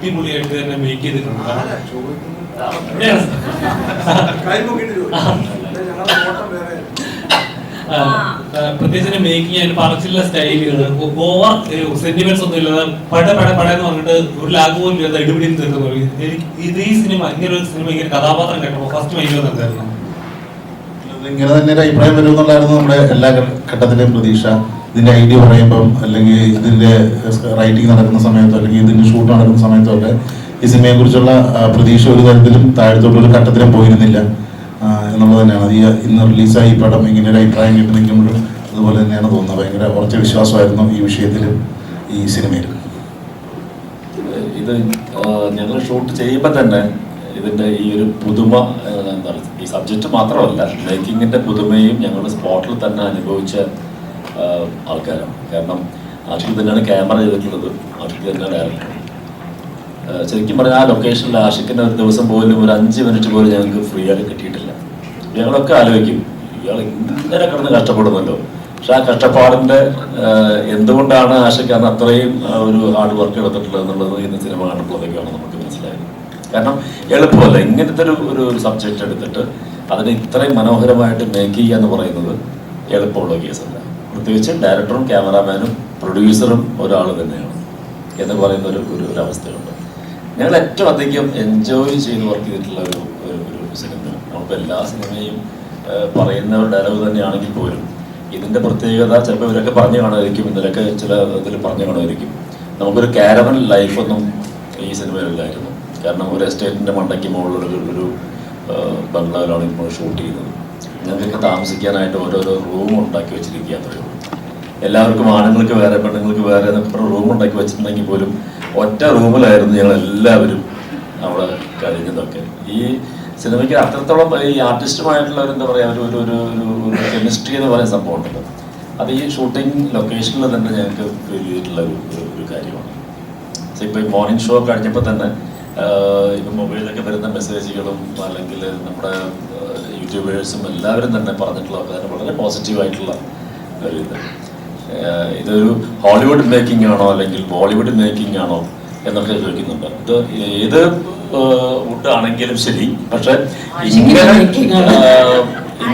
അടിപൊളിയായിട്ട് തന്നെ മേക്ക് ചെയ്തിട്ടുണ്ട്. പ്രത്യേകിച്ച് മേക്കിംഗ് ആയിട്ട് പറച്ചിലുള്ള സ്റ്റൈലുകൾ ഓവർ സെന്റിമെന്റ്സ് ഒന്നും ഇല്ലാതെ പട പട പട എന്ന് പറഞ്ഞിട്ട് ഒരു ലാഗ് പോലും ഇല്ലാതെ ഇടിപിടിയും തീർന്നു ഇത് ഈ സിനിമ ഇങ്ങനെ ഒരു സിനിമ ഇങ്ങനെ കഥാപാത്രം കേട്ടപ്പോൾ ഫസ്റ്റ് മൈൻഡ് വന്നിട്ടുണ്ടായിരുന്നു ഇങ്ങനെ തന്നെ ഒരു അഭിപ്രായം വരുമെന്നുള്ളായിരുന്നു നമ്മുടെ എല്ലാ ഘട്ടത്തിലെയും പ്രതീക്ഷ. ഇതിന്റെ ഐഡിയ പറയുമ്പം അല്ലെങ്കിൽ ഇതിന്റെ റൈറ്റിംഗ് നടക്കുന്ന സമയത്തോ അല്ലെങ്കിൽ ഇതിന്റെ ഷൂട്ട് നടക്കുന്ന സമയത്തോ ഒക്കെ ഈ സിനിമയെ കുറിച്ചുള്ള പ്രതീക്ഷ ഒരു തരത്തിലും താഴത്തോട്ട് ഒരു ഘട്ടത്തിലും പോയിരുന്നില്ല. എന്നുള്ളത് തന്നെയാണ്. അത് ഈ ഇന്ന് റിലീസായി ഈ പടം ഇങ്ങനെ ഒരു അഭിപ്രായം കേട്ട് അതുപോലെ തന്നെയാണ് തോന്നുന്നത്. ഭയങ്കര ഉറച്ച വിശ്വാസമായിരുന്നു ഈ വിഷയത്തിലും ഈ സിനിമയിൽ ഇത് ഞങ്ങൾ ഷൂട്ട് ചെയ്യുമ്പോൾ തന്നെ ഇതിന്റെ ഈ ഒരു പുതുമ എന്താ പറയുക ഈ സബ്ജക്റ്റ് മാത്രമല്ല മേക്കിങ്ങിന്റെ പുതുമയും ഞങ്ങളുടെ സ്പോട്ടിൽ തന്നെ അനുഭവിച്ച ആൾക്കാരാണ്. കാരണം ആഷിക്ക് തന്നെയാണ് ക്യാമറ ചെയ്തിട്ടുള്ളത്. ആഷിക്ക് തന്നെയാണ് ഡയറക്ടർ ശരിക്കും പറഞ്ഞാൽ ആ ലൊക്കേഷനിൽ ആഷിക്കിന്റെ ഒരു ദിവസം പോലും ഒരു അഞ്ച് മിനിറ്റ് പോലും ഞങ്ങൾക്ക് ഫ്രീ ആയിട്ട് കിട്ടിയിട്ടില്ല. ഞങ്ങളൊക്കെ ആലോചിക്കും ഇയാൾ ഇങ്ങനെ കിടന്ന് കഷ്ടപ്പെടുന്നല്ലോ. പക്ഷെ ആ കഷ്ടപ്പാടിന്റെ എന്തുകൊണ്ടാണ് ആഷിക്ക് അന്ന് അത്രയും ഒരു ഹാർഡ് വർക്ക് എടുത്തിട്ടുള്ളത് എന്നുള്ളത് ഇന്ന് സിനിമ കണ്ടപ്പോഴത്തേക്കാണ് നമുക്ക് മനസ്സിലായത്. കാരണം എളുപ്പമല്ല ഇങ്ങനത്തെ ഒരു ഒരു സബ്ജക്റ്റ് എടുത്തിട്ട് അതിനെ ഇത്രയും മനോഹരമായിട്ട് മേക്ക് ചെയ്യുക എന്ന് പറയുന്നത് എളുപ്പമുള്ള കേസല്ല പ്രത്യേകിച്ച് ഡയറക്ടറും ക്യാമറാമാനും പ്രൊഡ്യൂസറും ഒരാൾ തന്നെയാണ്. എന്ന് പറയുന്ന ഒരു ഒരു അവസ്ഥയുണ്ട്. ഞങ്ങൾ ഏറ്റവും അധികം എൻജോയ് ചെയ്ത് വർക്ക് ചെയ്തിട്ടുള്ള ഒരു ഒരു സിനിമ നമുക്ക് എല്ലാ സിനിമയും പറയുന്ന ഒരു ഡയലോഗ് തന്നെയാണെങ്കിൽ പോലും ഇതിന്റെ പ്രത്യേകത ചിലപ്പോൾ ഇവരൊക്കെ പറഞ്ഞു കാണുമായിരിക്കും ഇന്നലൊക്കെ ചില ഇതിൽ പറഞ്ഞു കാണുമായിരിക്കും. നമുക്കൊരു കാരവൻ ലൈഫൊന്നും ഈ സിനിമയിലില്ലായിരുന്നു. കാരണം ഒരു എസ്റ്റേറ്റിന്റെ മണ്ടയ്ക്ക് മുകളിലൊരു ബംഗ്ലാവിലാണ് ഇപ്പോൾ ഷൂട്ട് ചെയ്യുന്നത്. ഞങ്ങൾക്കൊക്കെ താമസിക്കാനായിട്ട് ഓരോരോ റൂം ഉണ്ടാക്കി വെച്ചിരിക്കുക അത്രയേ ഉള്ളൂ. എല്ലാവർക്കും ആണുങ്ങൾക്ക് വേറെ പെണ്ണുങ്ങൾക്ക് വേറെ റൂം ഉണ്ടാക്കി വെച്ചിട്ടുണ്ടെങ്കിൽ പോലും ഒറ്റ റൂമിലായിരുന്നു ഞങ്ങൾ എല്ലാവരും അവിടെ കഴിഞ്ഞതൊക്കെ. ഈ സിനിമയ്ക്ക് അത്രത്തോളം ഈ ആർട്ടിസ്റ്റുമായിട്ടുള്ള ഒരു എന്താ പറയുക ഒരു ഒരു ഒരു കെമിസ്ട്രി എന്ന് പറയുന്ന സംഭവം ഉണ്ടല്ലോ. അത് ഈ ഷൂട്ടിംഗ് ലൊക്കേഷനിൽ തന്നെ ഞങ്ങൾക്ക് ഫീൽ ഒരു ഒരു- കാര്യമാണ്. ഇപ്പോൾ ഈ മോർണിംഗ് ഷോ കഴിഞ്ഞപ്പോൾ തന്നെ ഇപ്പം മൊബൈലിലൊക്കെ വരുന്ന മെസ്സേജുകളും അല്ലെങ്കിൽ നമ്മുടെ യൂട്യൂബേഴ്സും എല്ലാവരും തന്നെ പറഞ്ഞിട്ടുള്ള വളരെ പോസിറ്റീവായിട്ടുള്ള ഒരു ഇത്. ഇതൊരു ഹോളിവുഡ് മേക്കിംഗ് ആണോ അല്ലെങ്കിൽ ബോളിവുഡ് മേക്കിംഗ് ആണോ എന്നൊക്കെ ചോദിക്കുന്നുണ്ട്. ഇത് ഏത് വുഡ് ആണെങ്കിലും ശരി പക്ഷെ ഇങ്ങനെ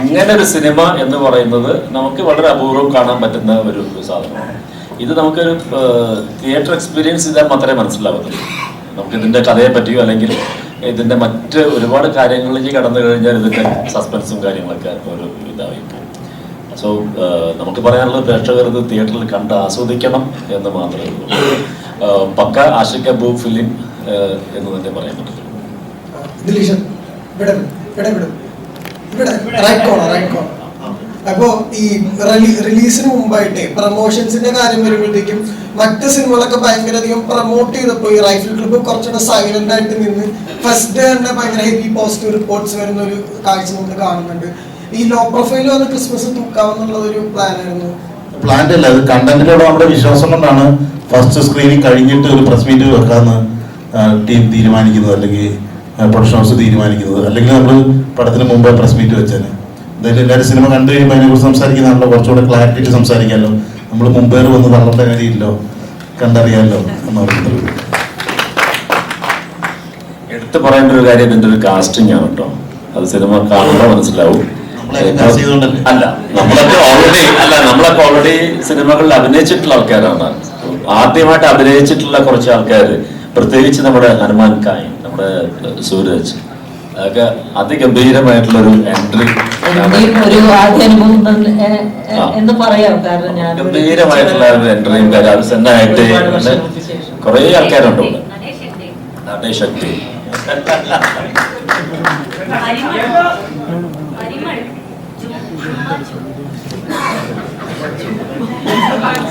ഇങ്ങനെ ഒരു സിനിമ എന്ന് പറയുന്നത് നമുക്ക് വളരെ അപൂർവം കാണാൻ പറ്റുന്ന ഒരു സാധനമാണ്. ഇത് നമുക്കൊരു തിയേറ്റർ എക്സ്പീരിയൻസ് ചെയ്താൽ മാത്രമേ മനസ്സിലാവത്തുള്ളൂ. നമുക്ക് ഇതിന്റെ കഥയെ പറ്റിയോ അല്ലെങ്കിൽ ഇതിന്റെ മറ്റ് ഒരുപാട് കാര്യങ്ങളിലേക്ക് കടന്നു കഴിഞ്ഞാൽ ഇതിന്റെ സസ്പെൻസും കാര്യങ്ങളൊക്കെ ഒരു സോ നമുക്ക് പറയാനുള്ള പ്രേക്ഷകർ ഇത് തിയേറ്ററിൽ കണ്ട് ആസ്വദിക്കണം എന്ന് മാത്രമേ ഉള്ളൂ. പക്ക ആഷിക് അബു ഫിലിം എന്ന് തന്നെ പറയാൻ പറ്റുള്ളൂ അപ്പോ ഈ റിലീസിന് മുമ്പായിട്ട് പ്രൊമോഷൻസിന്റെ കാര്യം വരുമ്പോഴത്തേക്കും മറ്റ് സിനിമകളൊക്കെ ഭയങ്കര അധികം പ്രൊമോട്ട് ചെയ്തപ്പോ ഈ റൈഫിൾ ക്ലബ്ബ് കുറച്ചുകൂടെ സൈലന്റ് ആയിട്ട് നിന്ന് ഫസ്റ്റ് ഡേ തന്നെ ഭയങ്കര ഹെവി പോസിറ്റീവ് റിപ്പോർട്ട്സ് വരുന്ന ഒരു കാഴ്ച നമ്മൾ കാണുന്നുണ്ട്. ഈ ലോ പ്രൊഫൈൽ വന്ന് ക്രിസ്മസ് തൂക്കാമെന്നുള്ള ഒരു പ്ലാൻ ആയിരുന്നു. പ്ലാന്റ് അല്ല അത് കണ്ടന്റിലൂടെ നമ്മുടെ വിശ്വാസം കൊണ്ടാണ് ഫസ്റ്റ് സ്ക്രീനിങ് കഴിഞ്ഞിട്ട് ഒരു പ്രസ് മീറ്റ് വെക്കാന്ന് ടീം തീരുമാനിക്കുന്നത് അല്ലെങ്കിൽ പ്രൊഡക്ഷൻ ഹൗസ് തീരുമാനിക്കുന്നത്. അല്ലെങ്കിൽ നമ്മൾ പടത്തിന് മുമ്പേ പ്രസ് മീറ്റ് വെച്ചാൽ എന്തായാലും എല്ലാവരും സിനിമ കണ്ടു കഴിയുമ്പോൾ അതിനെക്കുറിച്ച് സംസാരിക്കുന്നതാണല്ലോ. കുറച്ചുകൂടെ ക്ലാരിറ്റി സംസാരിക്കാമല്ലോ. നമ്മൾ മുമ്പേ വന്ന് തള്ളേണ്ട കാര്യമില്ലോ കണ്ടറിയാമല്ലോ എന്ന് പറയുന്നത് എടുത്തു പറയേണ്ട ഒരു കാര്യം എന്റെ ഒരു കാസ്റ്റിംഗ് ആണ് കേട്ടോ. അത് സിനിമ കാണുമ്പോൾ മനസ്സിലാവും? അല്ല നമ്മളൊക്കെ ഓൾറെഡി അല്ല നമ്മളൊക്കെ ഓൾറെഡി സിനിമകളിൽ അഭിനയിച്ചിട്ടുള്ള ആൾക്കാരാണ്. ആദ്യമായിട്ട് അഭിനയിച്ചിട്ടുള്ള കുറച്ച് ആൾക്കാർ പ്രത്യേകിച്ച് നമ്മുടെ ഹനുമാൻ കായ് നമ്മുടെ സൂരജ് അതൊക്കെ അതിഗംഭീരമായിട്ടുള്ള ഒരു എൻട്രി ഗംഭീരമായിട്ടുള്ള ഒരു എൻട്രിയും ഒരുപാട് വർഷങ്ങൾക്ക് ശേഷം. കുറേ ആൾക്കാരുണ്ട് അതേ ശക്തി.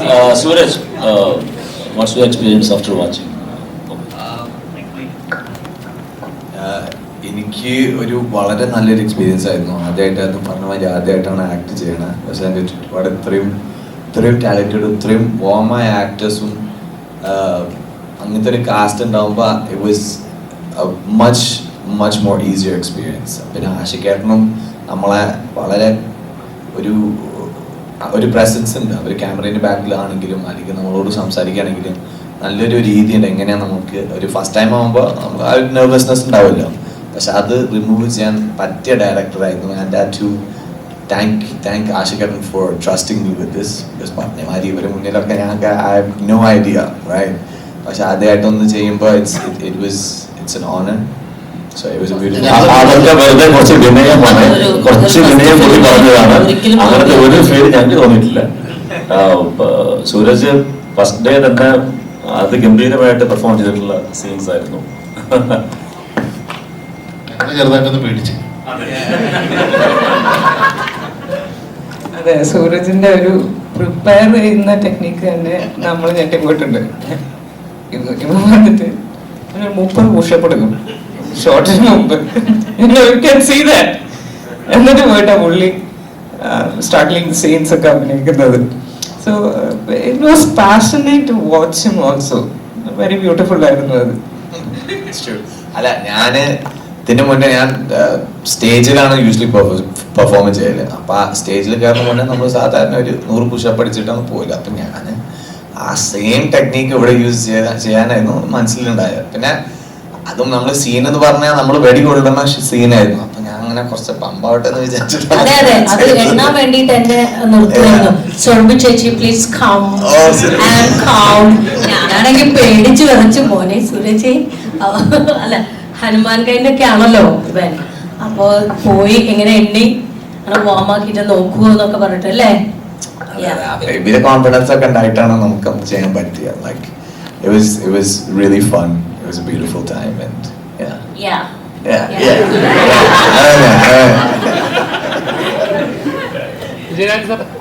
Uh, Suraj, uh, what's your experience after watching? ആഹ് എനിക്ക് ഒരു വളരെ നല്ലൊരു എക്സ്പീരിയൻസ് ആയിരുന്നു. ആദ്യമായിട്ടായിരുന്നു പറഞ്ഞ മാതിരി ആദ്യമായിട്ടാണ് ആക്ട് ചെയ്യണത് പക്ഷെ എന്റെ ചുറ്റുപാട് ഇത്രയും ഇത്രയും ടാലന്റഡും ഇത്രയും വോമായ ആക്ടേഴ്സും അങ്ങനത്തെ ഒരു കാസ്റ്റ് ഉണ്ടാകുമ്പോൾ it was much much more easier experience പിന്നെ ആഷിക്കേട്ടനും നമ്മളെ വളരെ ഒരു ഒരു പ്രസൻസ് ഉണ്ട്. അവർ ക്യാമറേന്റെ ബാക്കിലാണെങ്കിലും അല്ലെങ്കിൽ നമ്മളോട് സംസാരിക്കുകയാണെങ്കിലും നല്ലൊരു രീതിയുണ്ട് എങ്ങനെയാണ് നമുക്ക് ഒരു ഫസ്റ്റ് ടൈം ആകുമ്പോൾ നമുക്ക് ആ ഒരു നെർവസ്നെസ് ഉണ്ടാവുമല്ലോ. പക്ഷെ അത് റിമൂവ് ചെയ്യാൻ പറ്റിയ ഡയറക്ടറായിരുന്നു and ah to thank thank ആഷികരൻ for trusting me with this because പറഞ്ഞമാതിരി ഇവരുടെ മുന്നിലൊക്കെ ഞങ്ങൾക്ക് I have no idea right പക്ഷെ ആദ്യമായിട്ടൊന്ന് ചെയ്യുമ്പോൾ it's it was it's an honour ആ- വെറുതെ കുറച്ച് വിനയമാണ് കുറച്ച് വിനയം കൂടി പറഞ്ഞതാണ്. അങ്ങനത്തെ ഒരു ഫീൽ ഞങ്ങൾക്ക് തോന്നിയിട്ടില്ല. സൂരജ് ഫസ്റ്റ് ഡേ തന്നെ അത് ഗംഭീരമായിട്ട് പെർഫോം ചെയ്തിട്ടുള്ള സീൻസ് ആയിരുന്നു. ഞങ്ങൾ ചെറുതായിട്ടൊന്ന് പേടിച്ച്. അതെ സൂരജിന്റെ ഒരു പ്രിപ്പയർ ചെയ്യുന്ന ടെക്നിക്ക് തന്നെ നമ്മൾ ഞെട്ടിപ്പോയിട്ടുണ്ട്. ഇത് ഇവ വന്നിട്ട് ഒരു മുപ്പത് പുഷപ്പ് ഷോർട്ടിന് മുമ്പ്. എന്നിട്ട് പോയിട്ടാ പുള്ളി സ്റ്റാർട്ടിങ് സീൻസ് ഒക്കെ അഭിനയിക്കുന്നത്. So it was passionate to watch him also very beautiful ആയിരുന്നു അത്. അല്ല ഞാൻ ഇതിന് മുന്നേ ഞാൻ സ്റ്റേജിലാണ് യൂഷ്വലി പെർഫോം ചെയ്യൽ. അപ്പൊ ആ സ്റ്റേജിൽ കയറുന്ന മുന്നേ നമ്മൾ സാധാരണ ഒരു നൂറ് പുഷപ്പ് അടിച്ചിട്ടാണ് പോയില്ല അപ്പൊ ഞാൻ ആ സെയിം ടെക്നീക്ക് ഇവിടെ യൂസ് ചെയ്യാൻ ചെയ്യാനായിരുന്നു. മനസ്സിലുണ്ടായത്. പിന്നെ അതും നമ്മൾ സീൻ എന്ന് പറഞ്ഞാൽ നമ്മൾ വെടി കൊള്ളുന്ന സീനായിരുന്നു അപ്പൊ ഞാൻ അങ്ങനെ കുറച്ച് പമ്പാവട്ടെ എന്ന് വിചാരിച്ചിട്ട് അതെ അതെ. അത് എണ്ണാൻ വേണ്ടിട്ട് എന്നെ നിർത്തുമായിരുന്നു. ചേച്ചി പ്ലീസ് കം ആൻഡ് കം ഞാനാണെങ്കിൽ പേടിച്ച് വിറച്ച് അല്ല ഹനുമാൻ കൈന്റെ ഒക്കെ ആണല്ലോ ഇവൻ. അപ്പൊ പോയി എങ്ങനെ എണ്ണി അങ്ങനെ വാം ആക്കിയിട്ട് നോക്കുമോ എന്നൊക്കെ പറഞ്ഞിട്ട് അല്ലേ? കോൺഫിഡൻസ് ഒക്കെ ഉണ്ടായിട്ടാണ് നമുക്ക് ചെയ്യാൻ പറ്റിയ like it was it was really fun. It was a beautiful time, and yeah. Yeah. Yeah, yeah. yeah. yeah. Did I